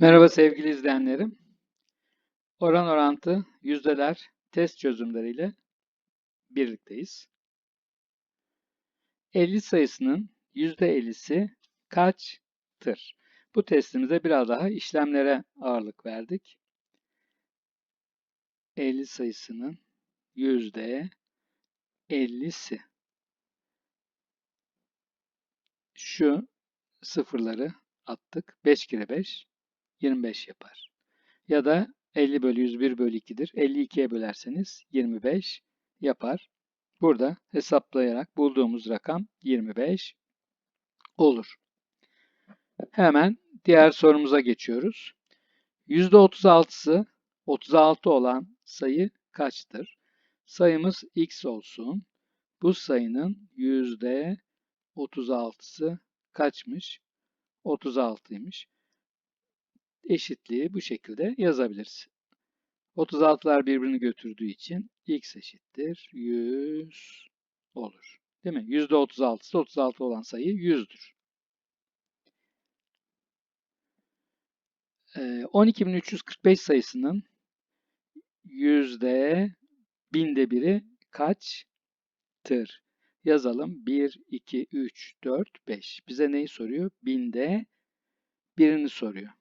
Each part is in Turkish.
Merhaba sevgili izleyenlerim. Oran orantı yüzdeler test çözümleriyle birlikteyiz. 50 sayısının %50'si kaçtır? Bu testimize biraz daha işlemlere ağırlık verdik. 50 sayısının %50'si. Şu sıfırları attık. 5 kere 5 25 yapar. Ya da 50 bölü 101 bölü 2'dir. 52'ye bölerseniz 25 yapar. Burada hesaplayarak bulduğumuz rakam 25 olur. Hemen diğer sorumuza geçiyoruz. %36'sı 36 olan sayı kaçtır? Sayımız x olsun. Bu sayının %36'sı kaçmış? 36'ymış eşitliği bu şekilde yazabiliriz. 36'lar birbirini götürdüğü için x eşittir 100 olur. Değil mi? %36'sı 36 olan sayı 100'dür. 12.345 sayısının yüzde binde biri kaçtır? Yazalım. 1, 2, 3, 4, 5. Bize neyi soruyor? Binde birini soruyor.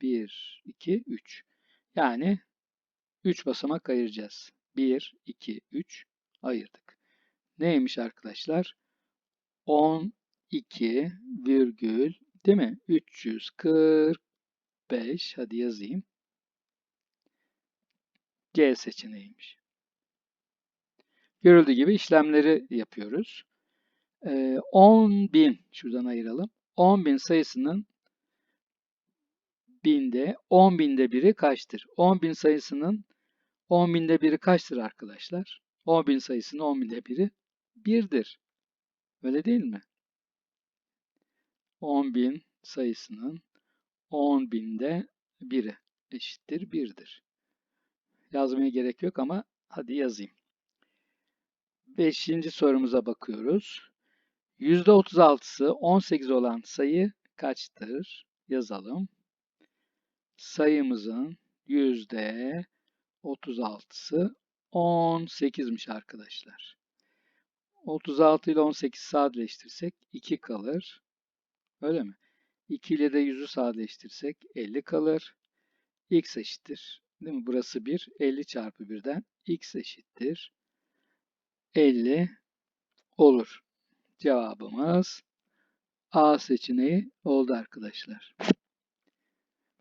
1, 2, 3. Yani 3 basamak ayıracağız. 1, 2, 3 ayırdık. Neymiş arkadaşlar? 12 virgül değil mi? 345 hadi yazayım. C seçeneğiymiş. Görüldüğü gibi işlemleri yapıyoruz. Ee, 10.000 şuradan ayıralım. 10.000 sayısının binde 10 binde biri kaçtır? 10 bin sayısının 10 binde biri kaçtır arkadaşlar? 10 bin sayısının 10 binde biri 1'dir. Öyle değil mi? 10 bin sayısının 10 binde biri eşittir 1'dir. Yazmaya gerek yok ama hadi yazayım. Beşinci sorumuza bakıyoruz. %36'sı 18 olan sayı kaçtır? Yazalım sayımızın yüzde 36'sı 18'miş arkadaşlar. 36 ile 18 sadeleştirsek 2 kalır. Öyle mi? 2 ile de 100'ü sadeleştirsek 50 kalır. x eşittir. Değil mi? Burası 1. 50 çarpı 1'den x eşittir. 50 olur. Cevabımız A seçeneği oldu arkadaşlar.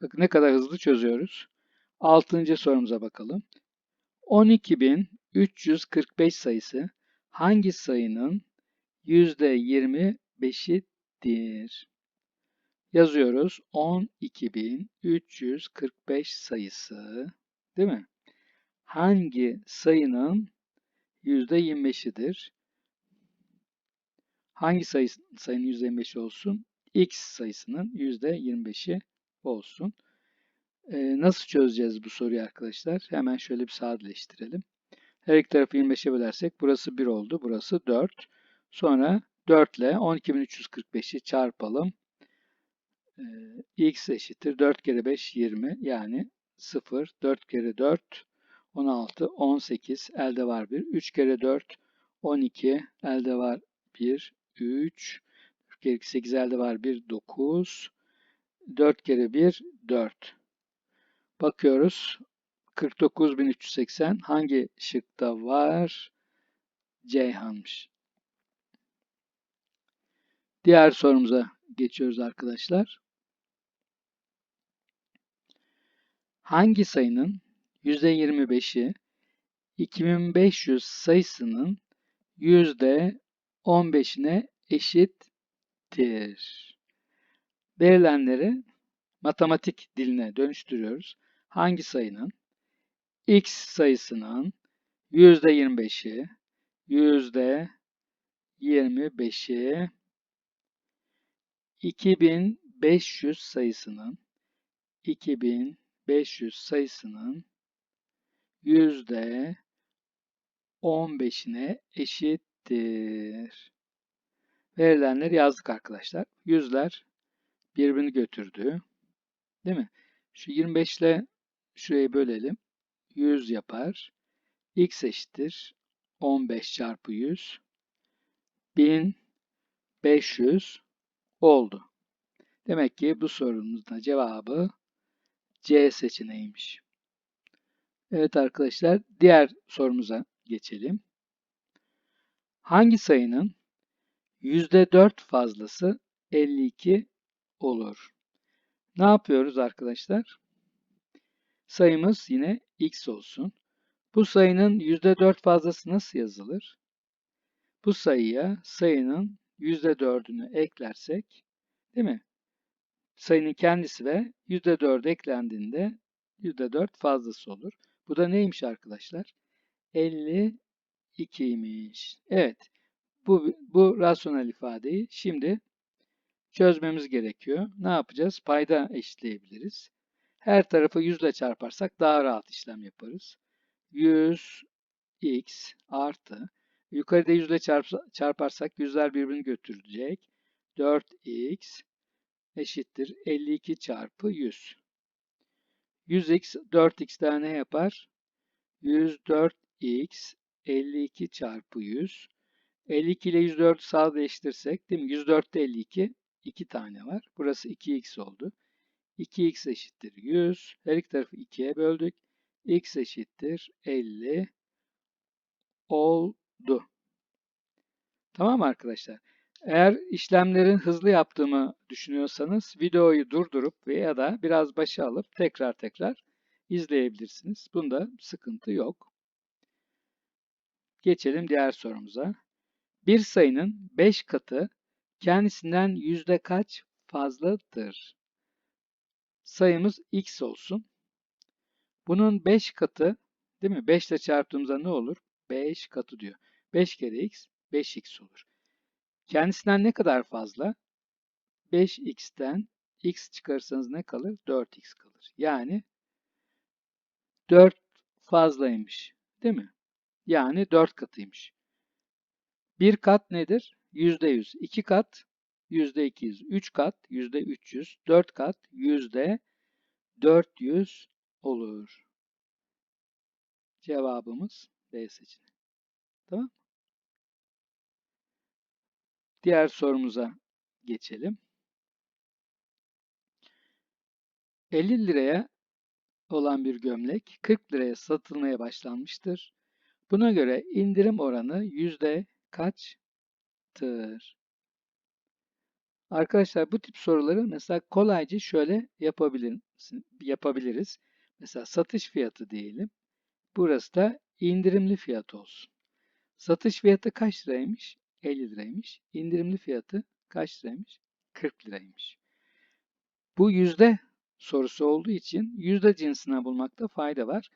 Bakın ne kadar hızlı çözüyoruz. Altıncı sorumuza bakalım. 12.345 sayısı hangi sayının %25'idir? Yazıyoruz. 12.345 sayısı değil mi? Hangi sayının %25'idir? Hangi sayı, sayının %25'i olsun? X sayısının %25'i olsun. Ee, nasıl çözeceğiz bu soruyu arkadaşlar? Hemen şöyle bir sadeleştirelim. Her iki tarafı 25'e bölersek burası 1 oldu. Burası 4. Sonra 4 ile 12.345'i çarpalım. Ee, x eşittir. 4 kere 5 20 yani 0. 4 kere 4 16. 18 elde var 1. 3 kere 4 12 elde var 1. 3. 4 kere 8 elde var 1. 9. 4 kere 1 4. Bakıyoruz. 49.380 hangi şıkta var? Ceyhan'mış. Diğer sorumuza geçiyoruz arkadaşlar. Hangi sayının %25'i 2500 sayısının %15'ine eşittir? Verilenleri matematik diline dönüştürüyoruz. Hangi sayının? X sayısının %25'i, %25'i 2500 sayısının 2500 sayısının yüzde 15'ine eşittir. Verilenleri yazdık arkadaşlar. Yüzler birbirini götürdü. Değil mi? Şu 25 ile şurayı bölelim. 100 yapar. x eşittir 15 çarpı 100. 1500 oldu. Demek ki bu sorumuzda cevabı C seçeneğiymiş. Evet arkadaşlar diğer sorumuza geçelim. Hangi sayının %4 fazlası 52 olur? Ne yapıyoruz arkadaşlar? Sayımız yine x olsun. Bu sayının %4 fazlası nasıl yazılır? Bu sayıya sayının %4'ünü eklersek, değil mi? Sayının kendisi ve %4 eklendiğinde %4 fazlası olur. Bu da neymiş arkadaşlar? 52'ymiş. Evet. Bu, bu rasyonel ifadeyi şimdi çözmemiz gerekiyor. Ne yapacağız? Payda eşitleyebiliriz. Her tarafı 100 ile çarparsak daha rahat işlem yaparız. 100 x artı yukarıda 100 ile çarparsak yüzler birbirini götürecek. 4x eşittir 52 çarpı 100. 100x 4x daha ne yapar? 104x 52 çarpı 100. 52 ile 104'ü sadeleştirsek değil mi? 104'te 52 2 tane var. Burası 2x oldu. 2x eşittir 100. Her iki tarafı 2'ye böldük. x eşittir 50 oldu. Tamam arkadaşlar? Eğer işlemlerin hızlı yaptığımı düşünüyorsanız videoyu durdurup veya da biraz başa alıp tekrar tekrar izleyebilirsiniz. Bunda sıkıntı yok. Geçelim diğer sorumuza. Bir sayının 5 katı kendisinden yüzde kaç fazladır? Sayımız x olsun. Bunun 5 katı değil mi? 5 ile çarptığımızda ne olur? 5 katı diyor. 5 kere x 5x olur. Kendisinden ne kadar fazla? 5x'ten x çıkarırsanız ne kalır? 4x kalır. Yani 4 fazlaymış. Değil mi? Yani 4 katıymış. Bir kat nedir? %100. 2 kat %200. 3 kat %300. 4 kat %400 olur. Cevabımız B seçeneği. Tamam Diğer sorumuza geçelim. 50 liraya olan bir gömlek 40 liraya satılmaya başlanmıştır. Buna göre indirim oranı yüzde kaçtır? Arkadaşlar bu tip soruları mesela kolayca şöyle yapabilir, yapabiliriz. Mesela satış fiyatı diyelim. Burası da indirimli fiyat olsun. Satış fiyatı kaç liraymış? 50 liraymış. İndirimli fiyatı kaç liraymış? 40 liraymış. Bu yüzde sorusu olduğu için yüzde cinsine bulmakta fayda var.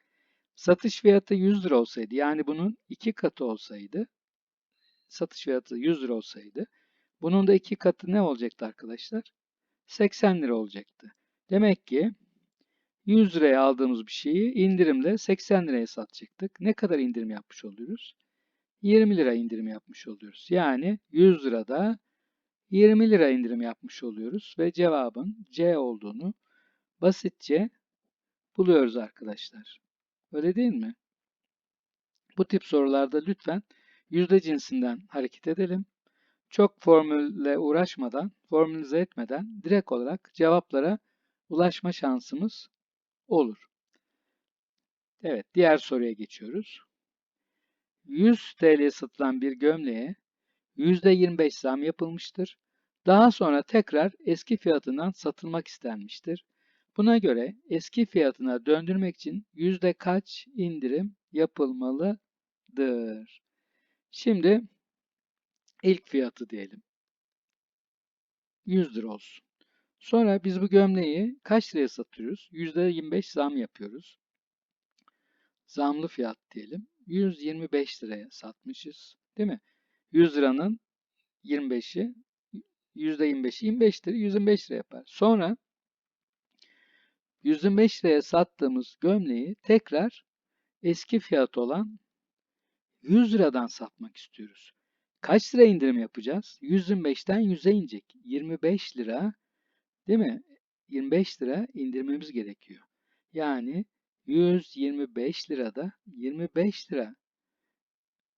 Satış fiyatı 100 lira olsaydı yani bunun iki katı olsaydı satış fiyatı 100 lira olsaydı bunun da iki katı ne olacaktı arkadaşlar? 80 lira olacaktı. Demek ki 100 liraya aldığımız bir şeyi indirimle 80 liraya satacaktık. Ne kadar indirim yapmış oluyoruz? 20 lira indirim yapmış oluyoruz. Yani 100 lirada 20 lira indirim yapmış oluyoruz ve cevabın C olduğunu basitçe buluyoruz arkadaşlar. Öyle değil mi? Bu tip sorularda lütfen yüzde cinsinden hareket edelim. Çok formülle uğraşmadan, formülize etmeden direkt olarak cevaplara ulaşma şansımız olur. Evet, diğer soruya geçiyoruz. 100 TL satılan bir gömleğe %25 zam yapılmıştır. Daha sonra tekrar eski fiyatından satılmak istenmiştir. Buna göre eski fiyatına döndürmek için yüzde kaç indirim yapılmalıdır? Şimdi ilk fiyatı diyelim. 100 lira olsun. Sonra biz bu gömleği kaç liraya satıyoruz? %25 zam yapıyoruz. Zamlı fiyat diyelim. 125 liraya satmışız. Değil mi? 100 liranın 25'i %25'i 25 lira 125 lira yapar. Sonra 125 liraya sattığımız gömleği tekrar eski fiyat olan 100 liradan satmak istiyoruz. Kaç lira indirim yapacağız? 125'ten 100'e inecek. 25 lira değil mi? 25 lira indirmemiz gerekiyor. Yani 125 lirada 25 lira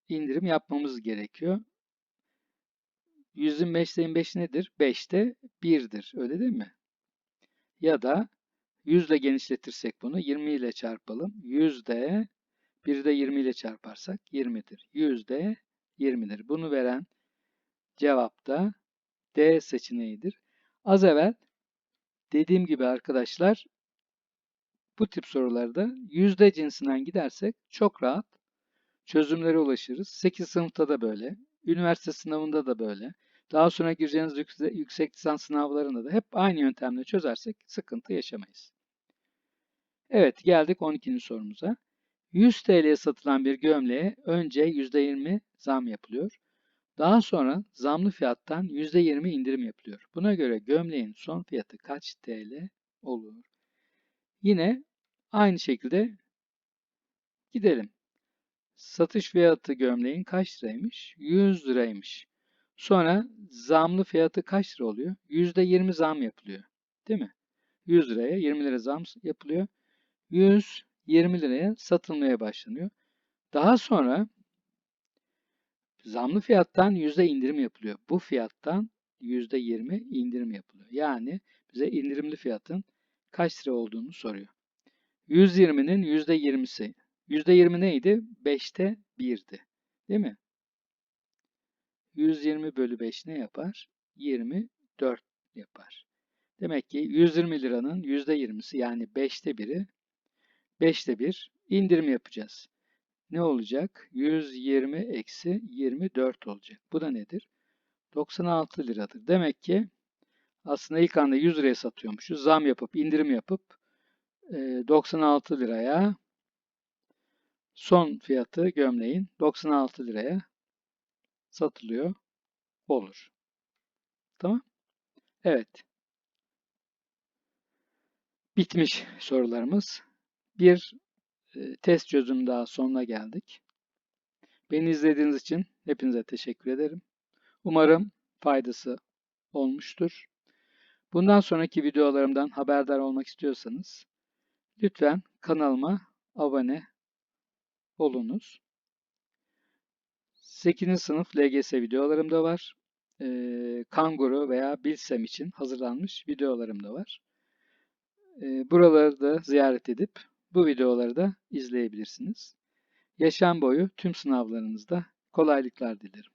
indirim yapmamız gerekiyor. 125'te 25 nedir? 5'te 1'dir. Öyle değil mi? Ya da 100 ile genişletirsek bunu 20 ile çarpalım. 100'de 1'i de 20 ile çarparsak 20'dir. Yüzde 20'dir. Bunu veren cevap da D seçeneğidir. Az evvel dediğim gibi arkadaşlar bu tip sorularda yüzde cinsinden gidersek çok rahat çözümlere ulaşırız. 8 sınıfta da böyle, üniversite sınavında da böyle. Daha sonra gireceğiniz yüksek, yüksek lisans sınavlarında da hep aynı yöntemle çözersek sıkıntı yaşamayız. Evet geldik 12. sorumuza. 100 TL'ye satılan bir gömleğe önce %20 zam yapılıyor. Daha sonra zamlı fiyattan %20 indirim yapılıyor. Buna göre gömleğin son fiyatı kaç TL olur? Yine aynı şekilde gidelim. Satış fiyatı gömleğin kaç liraymış? 100 liraymış. Sonra zamlı fiyatı kaç lira oluyor? %20 zam yapılıyor. Değil mi? 100 liraya 20 lira zam yapılıyor. 120 liraya satılmaya başlanıyor. Daha sonra zamlı fiyattan yüzde indirim yapılıyor. Bu fiyattan yüzde yirmi indirim yapılıyor. Yani bize indirimli fiyatın kaç lira olduğunu soruyor. 120'nin yüzde yirmisi. Yüzde yirmi neydi? 5'te 1'di. Değil mi? 120 bölü 5 ne yapar? 24 yapar. Demek ki 120 liranın yüzde yirmisi yani 5'te 1'i 5'te 1 indirim yapacağız ne olacak? 120 eksi 24 olacak. Bu da nedir? 96 liradır. Demek ki aslında ilk anda 100 liraya satıyormuşuz. Zam yapıp, indirim yapıp 96 liraya son fiyatı gömleğin 96 liraya satılıyor olur. Tamam. Evet. Bitmiş sorularımız. Bir test çözüm daha sonuna geldik. Beni izlediğiniz için hepinize teşekkür ederim. Umarım faydası olmuştur. Bundan sonraki videolarımdan haberdar olmak istiyorsanız lütfen kanalıma abone olunuz. 8. sınıf LGS videolarım da var. Kanguru veya Bilsem için hazırlanmış videolarım da var. Buraları da ziyaret edip bu videoları da izleyebilirsiniz. Yaşam boyu tüm sınavlarınızda kolaylıklar dilerim.